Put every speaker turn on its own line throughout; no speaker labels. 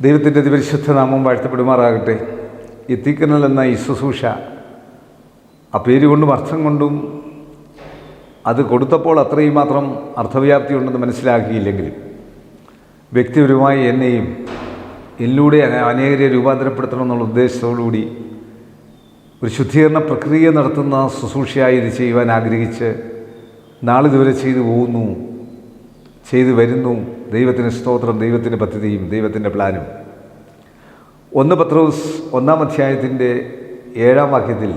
ദൈവത്തിന്റെ അതിപരിശുദ്ധ നാമം വാഴ്ത്തപ്പെടുമാറാകട്ടെ. ഈ എന്ന ഈ ശുശ്രൂഷ ആ പേര് കൊണ്ടും അർത്ഥം കൊണ്ടും അത് കൊടുത്തപ്പോൾ അത്രയും മാത്രം അർത്ഥവ്യാപ്തി ഉണ്ടെന്ന് മനസ്സിലാക്കിയില്ലെങ്കിലും വ്യക്തിപരമായി എന്നെയും എന്നിലൂടെ അന- അനേകരെ രൂപാന്തരപ്പെടുത്തണം എന്നുള്ള ഉദ്ദേശത്തോടുകൂടി ഒരു ശുദ്ധീകരണ പ്രക്രിയ നടത്തുന്ന ശുശ്രൂഷയായി ഇത് ചെയ്യുവാൻ ആഗ്രഹിച്ച് നാളിതുവരെ ചെയ്തു പോകുന്നു. ചെയ്തു വരുന്നു. ദൈവത്തിന് സ്തോത്രം ദൈവത്തിന്റെ പദ്ധതിയും ദൈവത്തിന്റെ പ്ലാനും. ഒന്ന് പത്രോസ് ഒന്നാം അധ്യായത്തിന്റെ ഏഴാം വാക്യത്തിൽ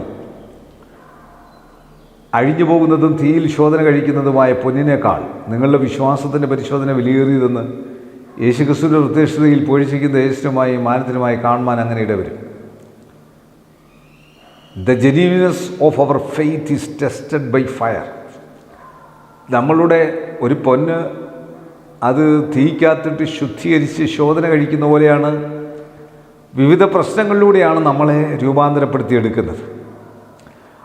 അഴിഞ്ഞു പോകുന്നതും തീയിൽ ശോധന കഴിക്കുന്നതുമായ പൊന്നിനേക്കാൾ നിങ്ങളുടെ വിശ്വാസത്തിന്റെ പരിശോധന വിലയേറിയതെന്ന് യേശുക്രിസ്തുവിന്റെ പ്രത്യക്ഷതയിൽ പൊഴിച്ചിരിക്കുന്ന ദേശനുമായി മാനത്തിനുമായി കാണുവാൻ അങ്ങനെ ഇടവരും. The genuineness of our faith is tested by fire നമ്മളുടെ ഒരു പൊന്ന് അത് തീക്കാത്തിട്ട് ശുദ്ധീകരിച്ച് ശോധന കഴിക്കുന്ന പോലെയാണ് വിവിധ പ്രശ്നങ്ങളിലൂടെയാണ് നമ്മളെ രൂപാന്തരപ്പെടുത്തിയെടുക്കുന്നത്.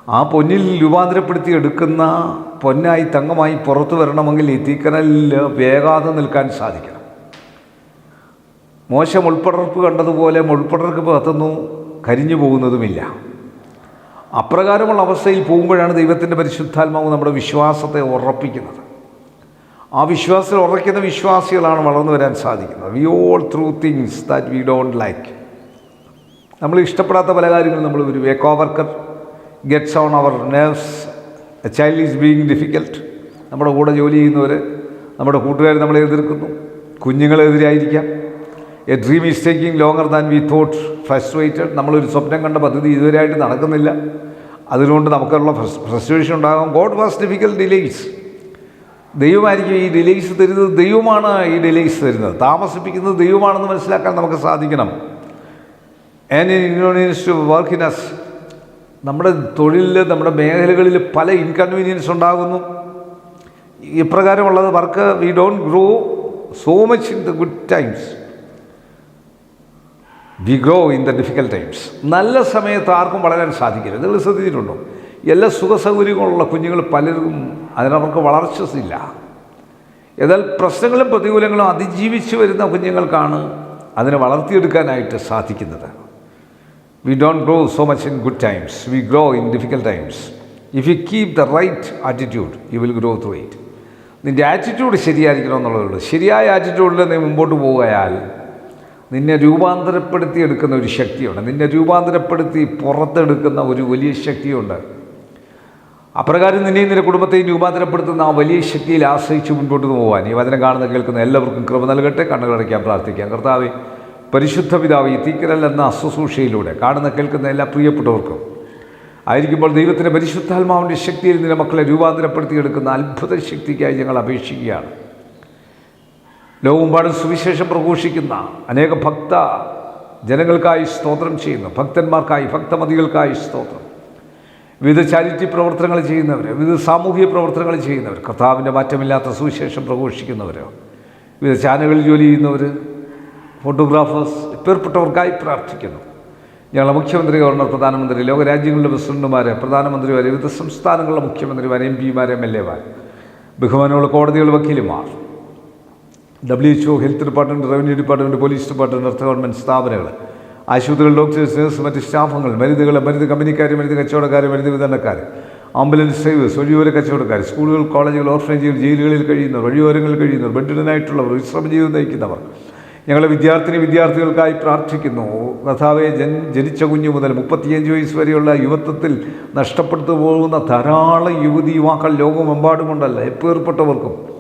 ആ പൊന്നിൽ രൂപാന്തരപ്പെടുത്തിയെടുക്കുന്ന പൊന്നായി തങ്കമായി പുറത്തു വരണമെങ്കിൽ ഈ തീക്കനലിൽ വേഗാതെ നിൽക്കാൻ സാധിക്കണം. മോശം മുൾപ്പടർപ്പ് കണ്ടതുപോലെ മുൾപ്പടർപ്പ് കത്തുന്നു കരിഞ്ഞു പോകുന്നതുമില്ല. അപ്രകാരമുള്ള അവസ്ഥയിൽ പോകുമ്പോഴാണ് ദൈവത്തിന്റെ പരിശുദ്ധാത്മാവ് നമ്മുടെ വിശ്വാസത്തെ ഉറപ്പിക്കുന്നത്. ആ വിശ്വാസത്തിൽ ഉറയ്ക്കുന്ന വിശ്വാസികളാണ് വളർന്നു വരാൻ സാധിക്കുന്നത്. We all through things that we don't like നമ്മൾ ഇഷ്ടപ്പെടാത്ത പല കാര്യങ്ങളും നമ്മൾ ഒരു a coworker gets on our nerves a child is being difficult നമ്മുടെ കൂടെ ജോലി ചെയ്യുന്നവർ നമ്മുടെ കൂട്ടുകാർ നമ്മളെ എതിർക്കുന്നു. കുഞ്ഞുങ്ങളെതിരായിരിക്കാം. A dream is taking longer than we thought frustrated നമ്മളൊരു സ്വപ്നം കണ്ട പദ്ധതി ഇതുവരെയായിട്ട് നടക്കുന്നില്ല. അതുകൊണ്ട് നമുക്കുള്ള ഫ്രസ്ട്രേഷൻ ഉണ്ടാകും. ഗോഡ് വാസ് ഡിഫിക്കൽ ഡിലേസ് ദൈവമായിരിക്കും ഈ ഡിലേസ് തരുന്നത് ദൈവമാണ് ഈ ഡിലേസ് തരുന്നത് താമസിപ്പിക്കുന്നത് ദൈവമാണെന്ന് മനസ്സിലാക്കാൻ നമുക്ക് സാധിക്കണം. And inconvenience to work in us നമ്മുടെ തൊഴിലിൽ നമ്മുടെ മേഖലകളിൽ പല ഇൻകൺവീനിയൻസ് ഉണ്ടാകുന്നു. ഇപ്രകാരമുള്ളത് work we don't grow so much in the good times we grow in the difficult times നല്ല സമയത്ത് ആർക്കും വളരാൻ സാധിക്കില്ല. നിങ്ങൾ ശ്രദ്ധിച്ചിട്ടുണ്ടോ? എല്ലാ സുഖസൗകര്യങ്ങളുള്ള കുഞ്ഞുങ്ങൾ പലരും അതിനവർക്ക് വളർച്ചയില്ല എന്നാൽ പ്രശ്നങ്ങളും പ്രതികൂലങ്ങളും അതിജീവിച്ച് വരുന്ന കുഞ്ഞുങ്ങൾക്കാണ് അതിനെ വളർത്തിയെടുക്കാനായിട്ട് സാധിക്കുന്നത്. We don't grow so much in good times we grow in difficult times if you keep the right attitude you will grow through it നിന്റെ ആറ്റിറ്റ്യൂഡ് ശരിയായിരിക്കണം എന്നുള്ളതുള്ളൂ ശരിയായ ആറ്റിറ്റ്യൂഡിൽ നീ മുമ്പോട്ട് പോയാൽ നിന്നെ രൂപാന്തരപ്പെടുത്തി എടുക്കുന്ന ഒരു ശക്തിയുണ്ട്. നിന്നെ രൂപാന്തരപ്പെടുത്തി പുറത്തെടുക്കുന്ന ഒരു വലിയ ശക്തിയുണ്ട്. അപ്രകാരം നിന്നെയും നിന്റെ കുടുംബത്തെയും രൂപാന്തരപ്പെടുത്തുന്ന ആ വലിയ ശക്തിയിൽ ആശ്രയിച്ച് മുൻപോട്ട് പോകാൻ ഈ വചനം കാണുന്ന കേൾക്കുന്ന എല്ലാവർക്കും കൃപ നൽകട്ടെ. കണ്ണുകളടയ്ക്കാൻ പ്രാർത്ഥിക്കാം. കർത്താവെ പരിശുദ്ധ പിതാവ് ഈ തീക്കരൽ എന്ന അശുശ്രൂഷയിലൂടെ കാണുന്ന കേൾക്കുന്ന എല്ലാ പ്രിയപ്പെട്ടവർക്കും ആയിരിക്കുമ്പോൾ ദൈവത്തിന്റെ പരിശുദ്ധാത്മാവിന്റെ ശക്തിയിൽ നിന്റെ മക്കളെ രൂപാന്തരപ്പെടുത്തിയെടുക്കുന്ന അത്ഭുത ശക്തിക്കായി ഞങ്ങൾ അപേക്ഷിക്കുകയാണ്. ലോകമെമ്പാടും സുവിശേഷം പ്രഘോഷിക്കുന്ന അനേക ഭക്ത ജനങ്ങൾക്കായി സ്തോത്രം ചെയ്യുന്നു. ഭക്തന്മാർക്കായി ഭക്തമതികൾക്കായി സ്തോത്രം. വിവിധ ചാരിറ്റി പ്രവർത്തനങ്ങൾ ചെയ്യുന്നവർ വിവിധ സാമൂഹിക പ്രവർത്തനങ്ങൾ ചെയ്യുന്നവർ കർത്താവിന്റെ മാറ്റമില്ലാത്ത സുവിശേഷം പ്രഘോഷിക്കുന്നവർ വിവിധ ചാനലുകളിൽ ജോലി ചെയ്യുന്നവർ ഫോട്ടോഗ്രാഫേഴ്സ് പേർപ്പെട്ടവർക്കായി പ്രാർത്ഥിക്കുന്നു. ഞങ്ങളുടെ മുഖ്യമന്ത്രി ഗവർണർ പ്രധാനമന്ത്രി ലോകരാജ്യങ്ങളുടെ പ്രസിഡന്റുമാർ പ്രധാനമന്ത്രിമാർ വിവിധ സംസ്ഥാനങ്ങളിലെ മുഖ്യമന്ത്രിമാർ എം പിമാർ എം എൽ എമാർ ബഹുമാനമുള്ള കോടതികളുടെ വക്കീലുമാർ W H O health department revenue department police department government സ്ഥാപനങ്ങൾ ആശുപത്രികൾ ഡോക്ടേഴ്സ് മറ്റ് സ്റ്റാഫുകൾ മരുന്നുകൾ മരുന്ന് കമ്പനിക്കാർ മരുന്ന് കച്ചവടക്കാർ മരുന്ന് വിതരണക്കാർ ആംബുലൻസ് ഡ്രൈവേഴ്സ് വഴിയോര കച്ചവടക്കാർ സ്കൂളുകൾ കോളേജുകൾ ഓർഫനേജുകൾ ജയിലുകളിൽ കഴിയുന്നവർ വഴിയോരങ്ങളിൽ കഴിയുന്നവർ ബെഡിനായിട്ടുള്ളവർ വിശ്രമ ജീവിതം നയിക്കുന്നവർ. ഞങ്ങളെ വിദ്യാർത്ഥിനി വിദ്യാർത്ഥികൾക്കായി പ്രാർത്ഥിക്കുന്നു. കഥാവെ ജൻ ജനിച്ച കുഞ്ഞു മുതൽ മുപ്പത്തിയഞ്ച് വയസ്സ് വരെയുള്ള യുവത്വത്തിൽ നഷ്ടപ്പെട്ടു പോകുന്ന ധാരാളം യുവതി യുവാക്കൾ ലോകമെമ്പാടുമുണ്ടല്ല. എപ്പേർപ്പെട്ടവർക്കും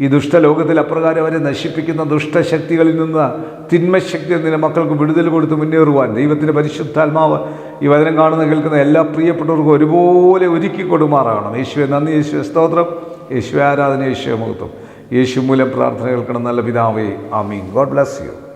ഈ ദുഷ്ടലോകത്തിൽ അപ്രകാരം അവരെ നശിപ്പിക്കുന്ന ദുഷ്ടശക്തികളിൽ നിന്ന് തിന്മശക്തി എന്നതിന് മക്കൾക്ക് വിടുതൽ കൊടുത്ത് മുന്നേറുവാൻ. ദൈവത്തിന്റെ പരിശുദ്ധാത്മാവ് ഈ വചനം കാണുന്ന കേൾക്കുന്ന എല്ലാ പ്രിയപ്പെട്ടവർക്കും ഒരുപോലെ ഒരുക്കി കൊടുമാറാകണം. യേശുവെ നന്ദി യേശുവെ സ്തോത്രം. യേശുവെ ആരാധന യേശുവെ മുഹത്വം. യേശു മൂലം പ്രാർത്ഥന കേൾക്കണം. നല്ല പിതാവേ ആമീൻ. God bless you.